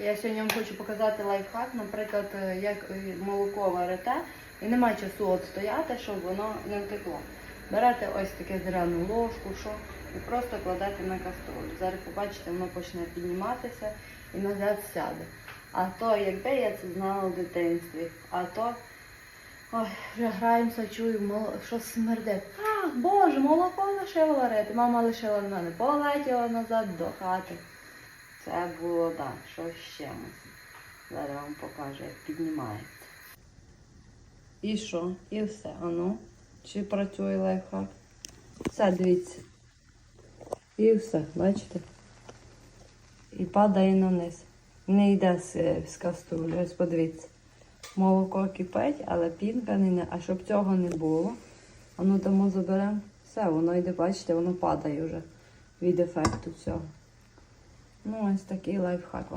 Я сьогодні вам хочу показати лайфхак, наприклад, е, як е, молоко варите, і немає часу от стояти, щоб воно не втекло. Берете ось таке деревну ложку, що, і просто кладете на каструлю. Зараз побачите, воно почне підніматися і назад сяде. А то, якби я це знала в дитинстві, а то ой, вже граємося, чую, мол- що смердить. А, Боже, молоко лишила варити. Мама лишила на мене, полетіла назад до хати. Це було так, що ще мусить. Зараз вам покажу, як піднімається. І що? І все. А ну, чи працює лайфхак? Все, дивіться. І все, бачите? І падає на низ. Не йде з, каструлі. Ось подивіться. Молоко кипить, але пінка не. А щоб цього не було, а ну тому заберемо. Все, воно йде, бачите, воно падає вже від ефекту цього. Ну, ось такий лайфхак. вам.